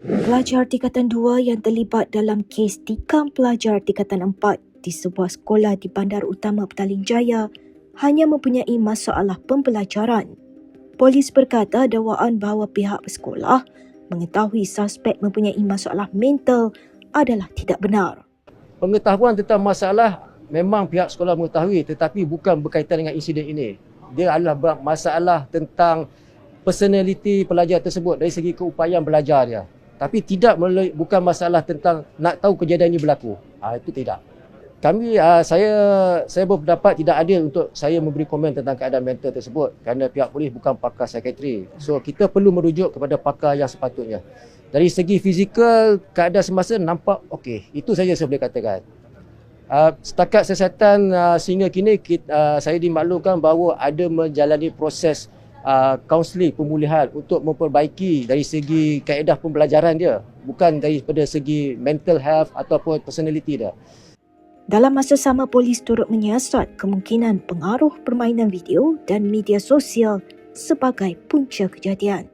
Pelajar tingkatan 2 yang terlibat dalam kes tikam pelajar tingkatan 4 di sebuah sekolah di Bandar Utama Petaling Jaya hanya mempunyai masalah pembelajaran. Polis berkata dakwaan bahawa pihak sekolah mengetahui suspek mempunyai masalah mental adalah tidak benar. Pengetahuan tentang masalah memang pihak sekolah mengetahui tetapi bukan berkaitan dengan insiden ini. Dia adalah masalah tentang personaliti pelajar tersebut dari segi keupayaan belajar dia. Tapi tidak melalui, bukan masalah tentang nak tahu kejadian ini berlaku. Ha, itu tidak. Kami uh, saya saya berpendapat tidak adil untuk saya memberi komen tentang keadaan mental tersebut kerana pihak polis bukan pakar psikiatri. So kita perlu merujuk kepada pakar yang sepatutnya. Dari segi fizikal keadaan semasa nampak okey. Itu saja saya boleh katakan. Uh, setakat kesihatan uh, sehingga kini kita, uh, saya dimaklumkan bahawa ada menjalani proses uh, kaunseling pemulihan untuk memperbaiki dari segi kaedah pembelajaran dia bukan daripada segi mental health ataupun personality dia. Dalam masa sama, polis turut menyiasat kemungkinan pengaruh permainan video dan media sosial sebagai punca kejadian.